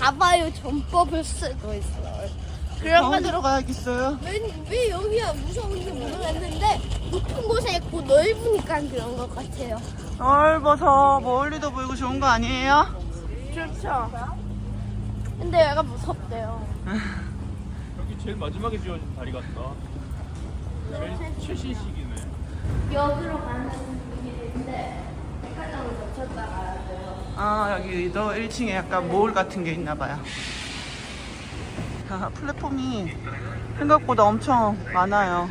잡아요 전법을 쓰고 있어요. 병원 그래가지고 들어가야겠어요. 왜, 왜 여기가 무서운지 모르겠는데 높은 곳에 있고 넓으니까 그런 것 같아요. 넓어서 멀리도 보이고 좋은 거 아니에요? 좋죠. 근데 얘가 무섭대요. 여기 제일 마지막에 지어진 다리 같다. 제일 최신식이네. 여기로 가는 길인데 백화점을 거쳤다 가야 돼요. 아 여기도 1층에 약간 모을 같은 게 있나 봐요. 아, 플랫폼이 생각보다 엄청 많아요.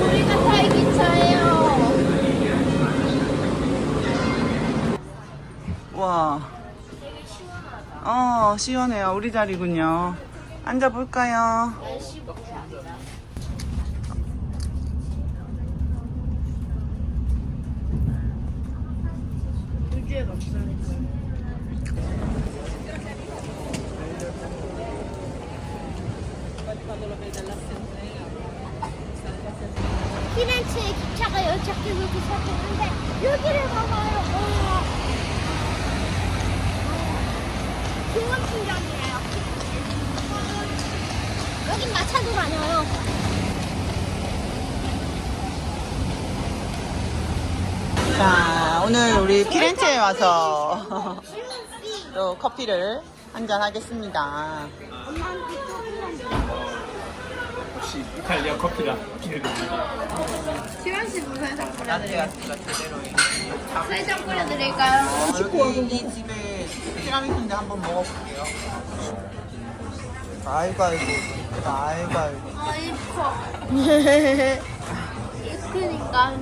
우리가 탈 기차예요. 와. 어 시원해요. 우리 자리군요. 앉아볼까요? 우주의 목소리. 피렌체 오늘 우리 피렌체에 와서 또 커피를 한잔 하겠습니다. 역시 이탈리아 커피라 기대됩니다. 시원 씨 무슨 장 있는. 살짝 뿌려드릴까요? 어, 여기 이 집에 티라미수인데 한번 먹어볼게요. 아이고 아이고 아이고 아이고 아 이뻐. 이쁘니까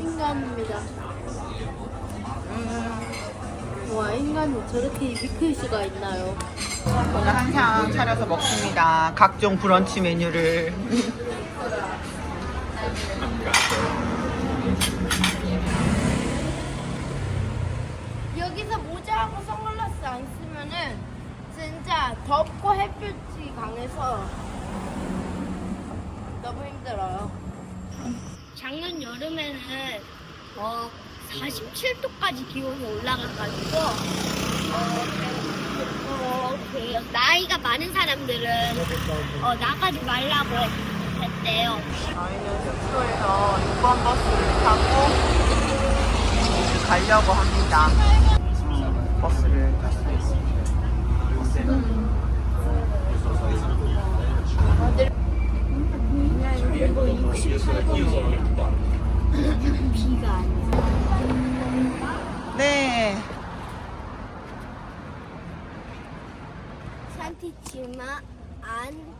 인간입니다. 와 인간이 저렇게 입을 수가 있나요? 저는 항상 차려서 먹습니다. 각종 브런치 메뉴를. 여기서 모자하고 선글라스 안 쓰면은 진짜 덥고 햇빛이 강해서 너무 힘들어요. 작년 여름에는 어 47도까지 기온이 올라가가지고 어, 어, 그 나이가 많은 사람들은 어, 나가지 말라고 했대요. 저희는 숙소에서 6번 버스를 타고 이제 가려고 합니다. 음, 버스를 탔어요. 비가 아니야. 네. 산티치마 안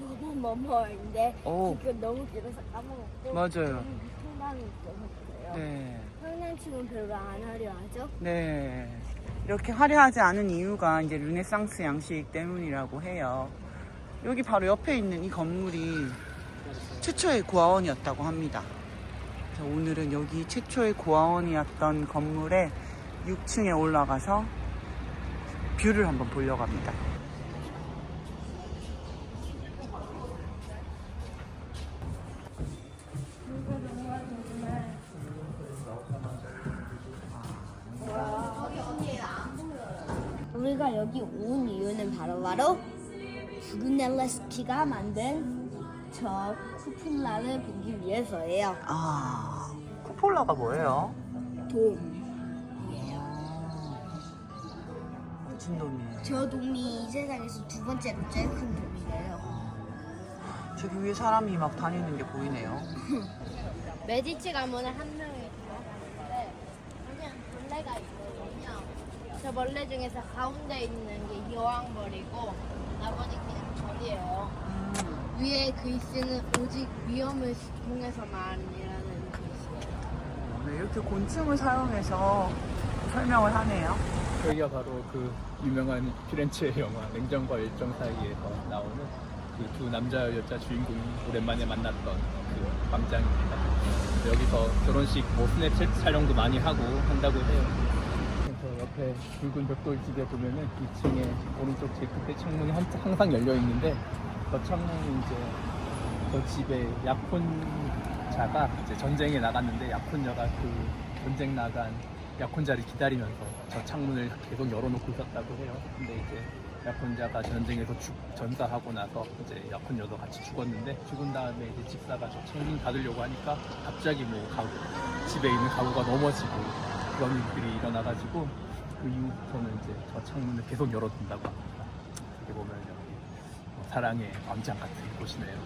뭐뭐 뭐뭐인데 오. 이거 너무 길어서 까먹었고 맞아요. 상당히 있어요. 네. 장난치면 별로 안 하려 하죠. 네. 이렇게 화려하지 않은 이유가 이제 르네상스 양식 때문이라고 해요. 여기 바로 옆에 있는 이 건물이 최초의 고아원이었다고 합니다. 오늘은 여기 최초의 고아원이었던 건물에 6층에 올라가서 뷰를 한번 보려고 합니다. 우리가 여기 온 이유는 바로바로 브루넬레스키가 만든 저 쿠플라를 보기 위해서예요. 아, 쿠폴라가 뭐예요? 돔. 무슨 놈이에요? 저 돔이 이 세상에서 두 번째로 제일 큰 돔이래요. 저기 위에 사람이 막 다니는 게 보이네요. 메디치 가문에 한 명이 있는데 그냥 벌레가 있거든요. 저 벌레 중에서 가운데 있는 게 여왕벌이고 나머지 그냥 벌이에요. 위에 글씨는 오직 위험을 통해서만이라는 글씨예요. 네, 이렇게 곤충을 사용해서 설명을 하네요. 여기가 바로 그 유명한 피렌체 영화 냉정과 열정 사이에서 나오는 그 두 남자 여자 주인공이 오랜만에 만났던 그 광장입니다. 여기서 결혼식 뭐 스냅 촬영도 많이 하고 한다고 해요. 그래서 옆에 붉은 벽돌 집에 보면은 2층에 오른쪽 제일 끝에 창문이 한- 항상 열려 있는데 그 창문이 이제 그 집에 약혼 여사가 이제 전쟁에 나갔는데 약혼녀가 그 전쟁 나간 약혼자를 기다리면서 저 창문을 계속 열어놓고 있었다고 해요. 근데 이제 약혼자가 전쟁에서 죽, 전사하고 나서 이제 약혼녀도 같이 죽었는데 죽은 다음에 이제 집사가 저 창문 닫으려고 하니까 갑자기 뭐 가구, 집에 있는 가구가 넘어지고 그런 일들이 일어나가지고 그 이후부터는 이제 저 창문을 계속 열어둔다고 합니다. 어떻게 보면 여기 뭐 사랑의 광장 같은 곳이네요.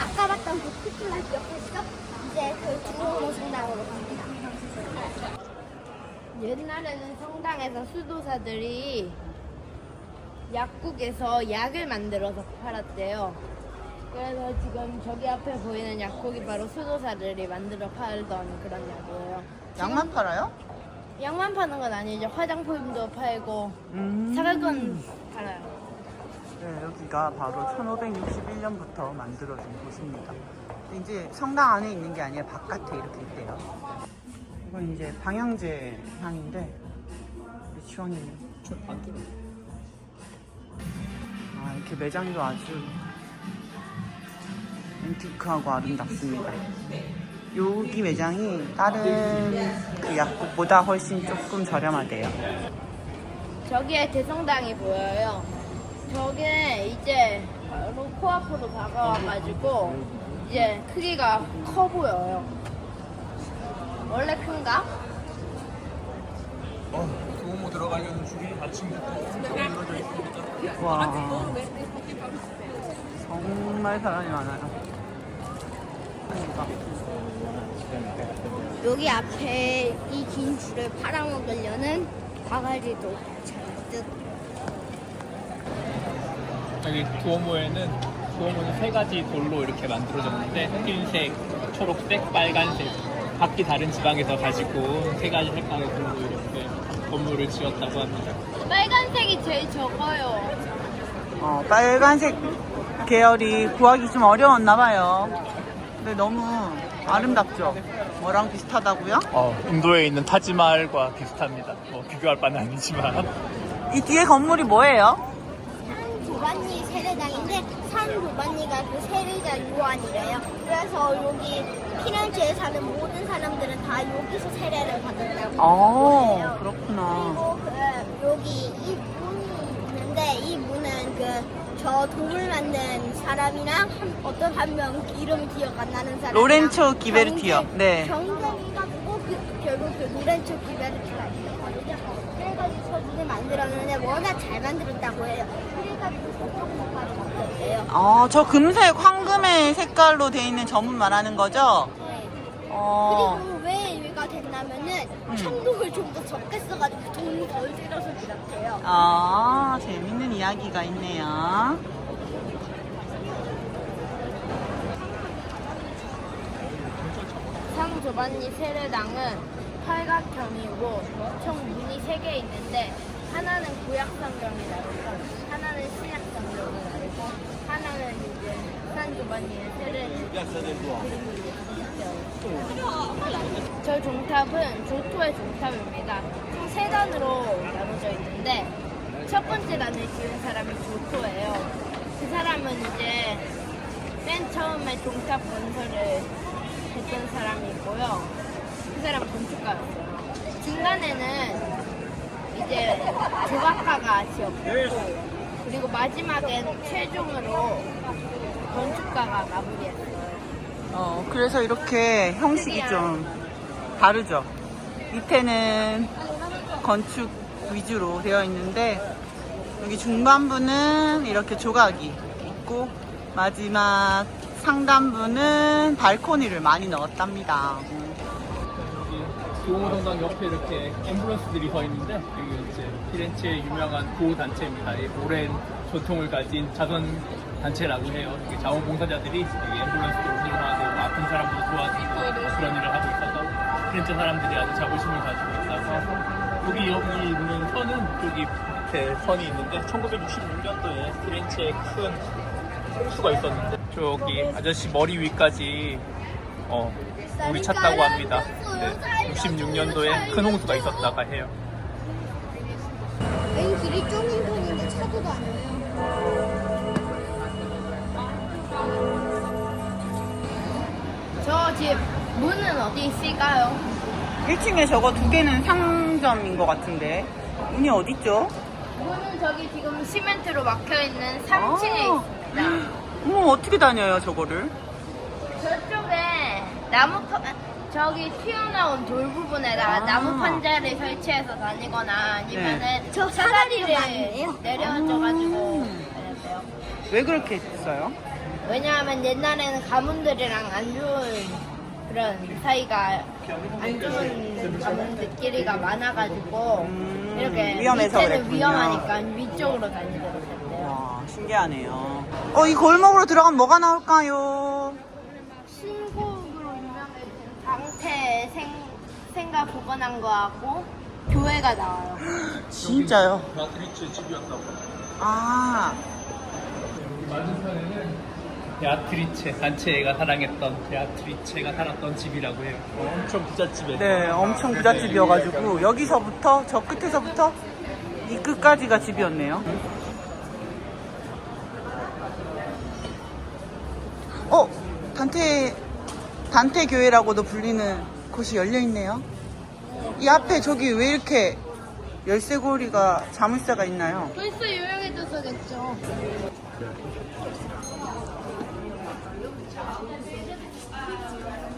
아까 봤던 그 크리스마스 기억했어? 이제 그 중앙로 성당으로 갑니다. 옛날에는 성당에서 수도사들이 약국에서 약을 만들어서 팔았대요. 그래서 지금 저기 앞에 보이는 약국이 바로 수도사들이 만들어 팔던 그런 약이에요. 약만 팔아요? 약만 파는 건 아니죠. 화장품도 팔고 음. 사각은 팔아요. 네, 여기가 바로 1561년부터 만들어진 곳입니다. 이제 성당 안에 있는 게 아니라 바깥에 이렇게 있대요. 이건 이제 방향제 향인데 시원해요. 안 들어. 아, 이렇게 매장도 아주 앤티크하고 아름답습니다. 여기 매장이 다른 그 약국보다 훨씬 조금 저렴하대요. 저기에 대성당이 보여요. 저게 이제 바로 코앞으로 다가와가지고 이제 크기가 커 보여요. 원래 큰가? 어, 도우모 들어가려는 줄이 아침부터 엄청 늘어져 있습니다. 와, 정말 사람이 많아요. 여기 앞에 이 긴 줄을 팔아먹으려는 바가지도 잔뜩 여기 두오모에는 두오모는 세 가지 돌로 이렇게 만들어졌는데 흰색, 초록색, 빨간색 각기 다른 지방에서 가지고 온 세 가지 색깔의 돌로 이렇게 건물을 지었다고 합니다. 빨간색이 제일 적어요. 어, 빨간색 계열이 구하기 좀 어려웠나 봐요. 근데 너무 아름답죠? 뭐랑 비슷하다고요? 어, 인도에 있는 타지마할과 비슷합니다. 뭐 비교할 바는 아니지만 이 뒤에 건물이 뭐예요? 산 조반니 세례당인데 산 조반니가 그 세례자 요한이래요. 그래서 여기 피렌체에 사는 모든 사람들은 다 여기서 세례를 받는다고 어, 해요. 그렇구나. 그리고 그 여기 이 문이 있는데 이 문은 그 저 돌을 만든 사람이랑 한, 어떤 한 명 이름이 기억 안 나는 사람 로렌초 기베르티요. 네. 경쟁이 갖고 그, 결국 그 로렌초 기베르티가 있었거든요. 그래가지고 저분이 만들었는데 워낙 잘 만들었다고 해요. 그래가지고 저쪽 만들었대요. 어, 저 금색, 황금의 색깔로 돼 있는 저문 말하는 거죠? 네. 어, 그리고 왜 얘가 됐냐면은 청동을 좀 더 적게 써가지고 돈이 덜 들어서 그렇대요. 아, 야기가 있네요. 상 조반니 세례당은 팔각형이고 총 문이 세 개 있는데 하나는 구약 성경이 나르고 하나는 신약 성경이 나르고 하나는 이제 산 조반니의 세례를 저 종탑은 조토의 종탑입니다. 총 세 단으로 나눠져 있는데 첫 번째 단을 지은 사람이 조토예요. 그 사람은 이제 맨 처음에 종탑 건설을 했던 사람이 있고요. 그 사람 건축가였어요. 중간에는 이제 조각가가 지었고 그리고 마지막엔 최종으로 건축가가 마무리했어요. 어, 그래서 이렇게 형식이 좀 다르죠. 밑에는 건축 위주로 되어 있는데 여기 중반부는 이렇게 조각이 있고 마지막 상단부는 발코니를 많이 넣었답니다. 여기 성당 옆에 이렇게 앰뷸런스들이 서 있는데 여기 이제 피렌체의 유명한 구호 단체입니다. 이 오랜 전통을 가진 자선 단체라고 해요. 이게 자원봉사자들이 앰뷸런스를 운영하고 아픈 사람들 도와주고 그런 일을 하고 있어서 피렌체 사람들이 아주 자부심을 가지고 있다고 해서 여기 여기 있는 선은 여기 밑에 선이 있는데 1966년도에 피렌체에 큰 홍수가 있었는데 저기 아저씨 머리 위까지 어, 물이 찼다고 합니다. 네, 66년도에 큰 홍수가 있었다가 해요. 여기 길이 좁은 편인데 차도 다녀요. 저 집 문은 어디 있을까요? 1층에 저거 두 개는 상점인 것 같은데. 문이 어딨죠? 문은 저기 지금 시멘트로 막혀 있는 3층에 아. 있습니다. 어머, 어떻게 다녀요, 저거를? 저쪽에 나무 파, 저기 튀어나온 돌 부분에다가 아. 나무 판자를 설치해서 다니거나 아니면은 네. 저 사다리를 내려줘가지고 음. 다녔어요. 왜 그렇게 했어요? 왜냐하면 옛날에는 가문들이랑 안 좋은 그런 사이가 안 좋은 가문들끼리가 많아가지고 음, 이렇게 위험해서 밑에는 그랬군요. 위험하니까 위쪽으로 다니도록 했대요. 와, 신기하네요. 어, 이 골목으로 들어가면 뭐가 나올까요? 신곡으로 유명해진 강태 생, 생가 복원한 거하고 교회가 나와요. 진짜요? 베아트리체 집이었다고. 아, 맞은편에는 베아트리체 단체가 사랑했던 베아트리체가 살았던 집이라고 해요. 엄청 부잣집에. 네, 엄청 부잣집이어가지고, 여기서부터, 저 끝에서부터 이 끝까지가 집이었네요. 어, 단테, 단테 교회라고도 불리는 곳이 열려 있네요. 이 앞에 저기 왜 이렇게 열쇠고리가 자물쇠가 있나요? 벌써 유명해져서겠죠.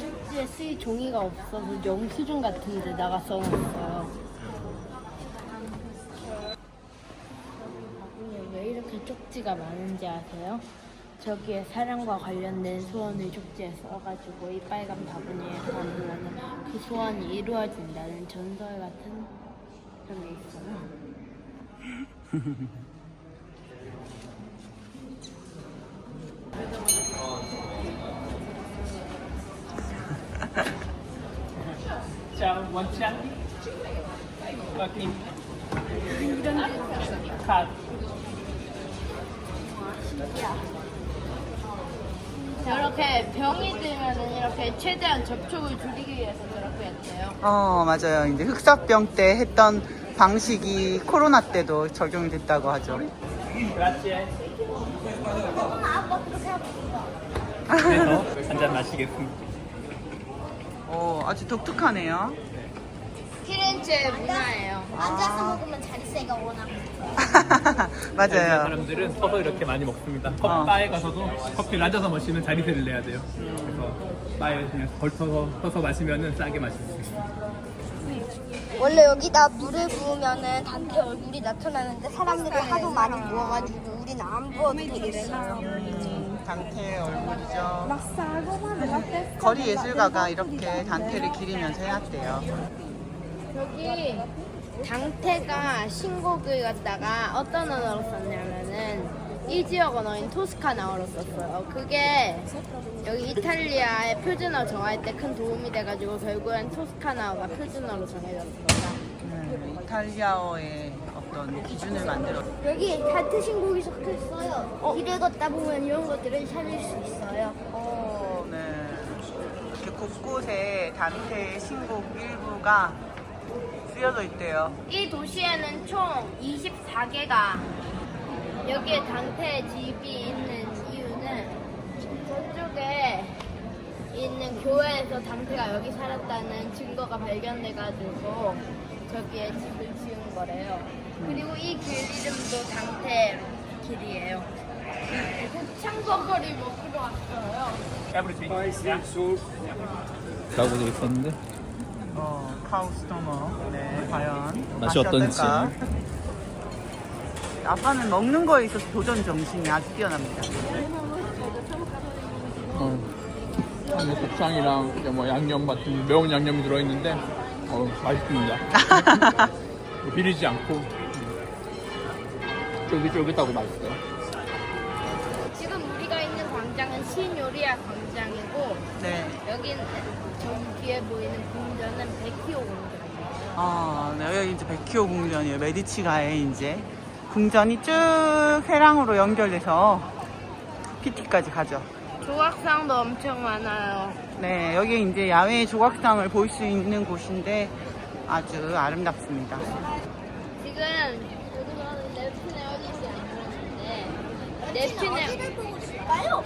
쪽지에 쓸 종이가 없어서 영수증 같은 데다가 써놨어요. 왜 이렇게 쪽지가 많은지 아세요? 저기에 사랑과 관련된 소원을 쪽지에 써가지고 이 빨간 바구니에 담으면 그 소원이 이루어진다는 전설 같은 그런 게 있어요. 자, 원장. 확인. 컷. 저렇게 병이 들면은 이렇게 최대한 접촉을 줄이기 위해서 저렇게 했대요. 어, 맞아요. 이제 흑사병 때 했던 방식이 코로나 때도 적용이 됐다고 하죠. 그라치에. 그래서 한잔 마시겠습니다. 어, 아주 독특하네요. 피렌체 문화예요. 앉아서 먹으면 자릿세가 워낙 맞아요. 사람들은 서서 이렇게 많이 먹습니다. 컵 어. 바에 가서도 커피를 앉아서 마시면 자리세를 내야 돼요. 그래서 바에 그냥 걸쳐서 서서 마시면은 싸게 마실 수 있어요. 원래 여기다 물을 부으면은 단테 얼굴이 나타나는데 사람들이 하도 많이 부어가지고 우리는 안 부어도 되겠어요. 음, 단테의 얼굴이죠. 거리 예술가가 이렇게 단테를 기리면서 해놨대요. 여기 당태가 신곡을 갖다가 어떤 언어로 썼냐면은 이 지역 언어인 토스카나어로 썼어요. 그게 여기 이탈리아의 표준어 정할 때 큰 도움이 돼가지고 결국엔 토스카나어가 표준어로 정해졌습니다. 네, 이탈리아어의 어떤 기준을 만들어. 여기 단테 신곡이 적혀 있어요. 길을 걷다 보면 이런 것들을 찾을 수 있어요. 어, 네. 이렇게 곳곳에 단테의 신곡 일부가 쓰여져 있대요. 이 도시에는 총 24개가 여기에 당태 집이 있는 이유는 저쪽에 있는 교회에서 당태가 여기 살았다는 증거가 발견돼가지고 저기에 집을 지은 거래요. 그리고 이 길 이름도 당태 길이에요. 곱창버거리 먹으러 왔어요. 라고 되어 있었는데 어, 카우 스토머. 네, 과연 맛이 어떤지. 아빠는 먹는 거에 있어서 도전 정신이 아주 뛰어납니다. 어, 뭐 곱창이랑 이제 뭐 양념 같은 매운 양념이 들어있는데 어, 맛있습니다. 비리지 않고 쫄깃쫄깃하고 맛있어요. 지금 우리가 있는 광장은 신요리아 광장이고 네. 여기는 저기 뒤에 보이는 궁전은 백희호 궁전이에요. 어, 네, 여기 이제 백희호 궁전이에요. 메디치가에 이제 궁전이 쭉 회랑으로 연결돼서 PT까지 가죠. 조각상도 엄청 많아요. 네, 여기 이제 야외 조각상을 볼 수 있는 곳인데 아주 아름답습니다. 지금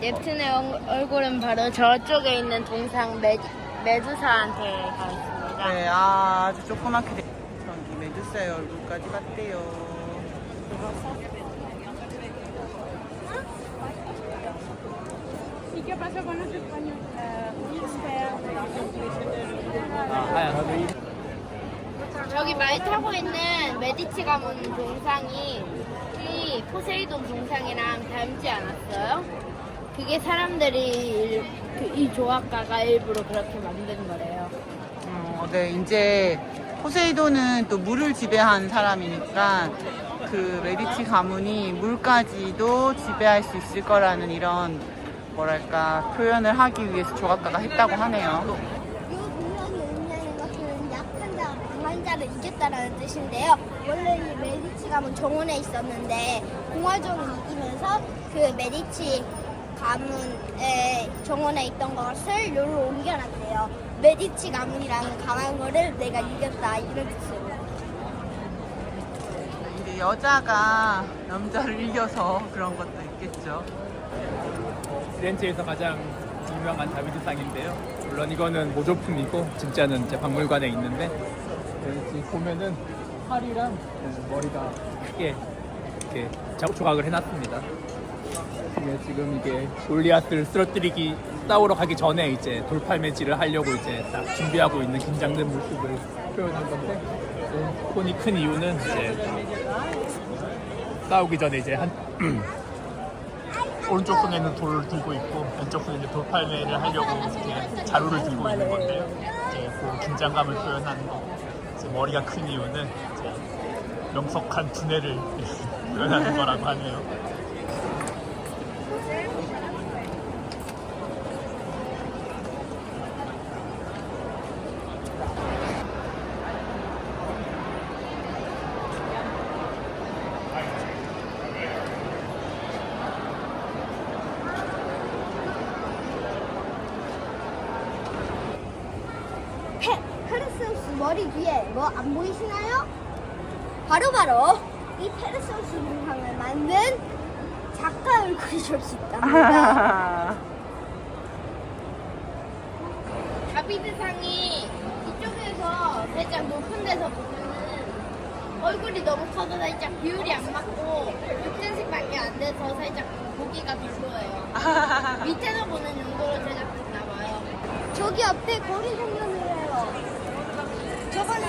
넵툰의 얼- 얼굴은 바로 저쪽에 있는 동상 메, 메두사한테 가 있습니다. 네, 아, 아주 조그맣게 돼. 저기 메두사의 얼굴까지 봤대요. 저기 말 타고 있는 메디치 가문 동상이 이 포세이돈 동상이랑 닮지 않았어요? 그게 사람들이 일- 그이 조합가가 일부러 그렇게 만든 거래요. 어, 네, 이제 포세이돈은 또 물을 지배한 사람이니까 그 메디치 가문이 물까지도 지배할 수 있을 거라는 이런 뭐랄까 표현을 하기 위해서 조각가가 했다고 하네요. 이 분명히 의미하는 것은 약한 자, 자를 이겼다라는 뜻인데요. 원래 이 메디치 가문 정원에 있었는데 공화정이 이기면서 그 메디치 가문의 정원에 있던 것을 여기로 옮겨놨대요. 메디치 가문이라는 강한 거를 내가 이겼다 이런 뜻으로. 이제 여자가 남자를 이겨서 그런 것도 있겠죠. 피렌체에서 가장 유명한 다비드 상인데요. 물론 이거는 모조품이고 진짜는 이제 박물관에 있는데 네, 지금 보면은 팔이랑 네, 머리가 크게 이렇게 자- 조각을 해놨습니다. 이게 지금 이게 골리앗을 쓰러뜨리기 싸우러 가기 전에 이제 돌팔매질을 하려고 이제 딱 준비하고 있는 긴장된 모습을 표현한 건데 네, 손이 큰 이유는 이제 싸우기 전에 이제 한 오른쪽 손에는 돌을 들고 있고 왼쪽 손에는 돌팔매를 하려고 이렇게 자루를 들고 있는 건데요. 이제 그 긴장감을 표현하는 거. 이제 머리가 큰 이유는 명석한 두뇌를 표현하는 거라고 하네요. 페, 페르세우스 머리 뒤에 뭐 안 보이시나요? 바로바로 이 페르세우스 동상을 만든 작가 얼굴이 줄수 있답니다. 다비드상이 이쪽에서 살짝 높은 데서 보면은 얼굴이 너무 커서 살짝 비율이 안 맞고 6cm밖에 안 돼서 살짝 보기가 별로예요. 밑에서 보는 용도로 제작했나 봐요. 저기 앞에 거리 해요.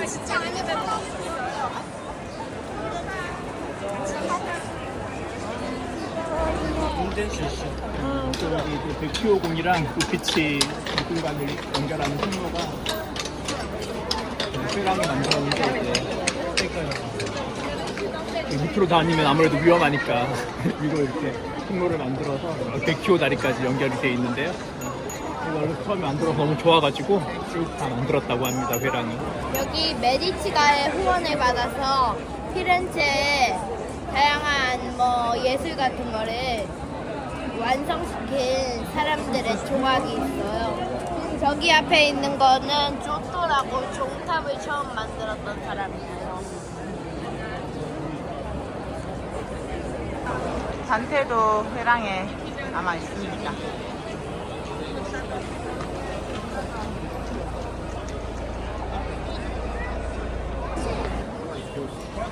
진짜. 또 여기 그 백키오공이랑 루피치 미술관을 연결하는 통로가 회랑이 만들었는데 이제 그 밑으로 다니면 아무래도 위험하니까 위로 이렇게 통로를 만들어서 100km 다리까지 연결이 돼 있는데요. 이걸 처음에 만들어서 너무 좋아가지고 쭉 다 만들었다고 합니다 회랑이. 여기 메디치가의 후원을 받아서 피렌체에 다양한 뭐 예술 같은 거를 완성시킨 사람들의 조각이 있어요. 저기 앞에 있는 거는 조토라고 종탑을 처음 만들었던 사람이에요. 단테도 회랑에 남아 있습니다.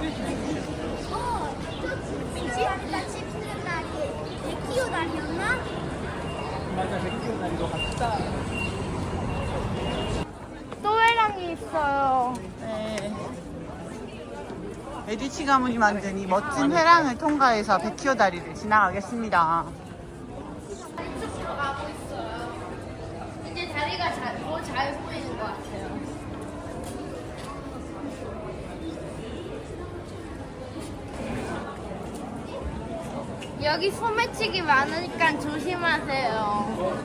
어, 저 지금 같이 붙는 날이 백키오 날이었나? 맞아 100km 다리로 갔다. 또 회랑이 있어요. 네. 메디치 가문이 만든 이 멋진 회랑을 통과해서 백키오 다리를 지나가겠습니다. 이쪽으로 가고 있어요. 이제 다리가 더잘 보이는 것 같아요. 여기 소매치기 많으니까 조심하세요.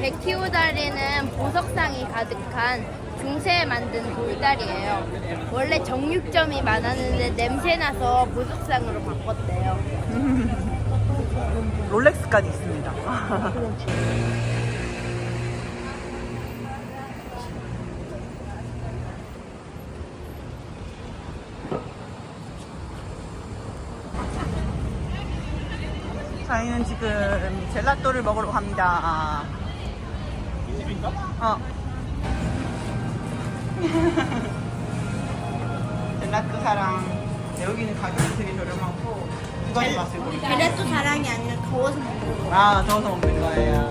백키오 다리는 보석상이 가득한 중세에 만든 돌다리예요. 원래 정육점이 많았는데 냄새나서 보석상으로 바꿨대요. 롤렉스까지 있습니다. 저희는 지금 젤라또를 먹으러 갑니다. 이 집인가? 어. 젤라또 사랑. 네, 여기는 가격이 되게 저렴하고 두 가지 맛을 보이죠. 그래도 사랑이 아니라 더워서 먹는 거. 아, 더워서 먹는 거예요.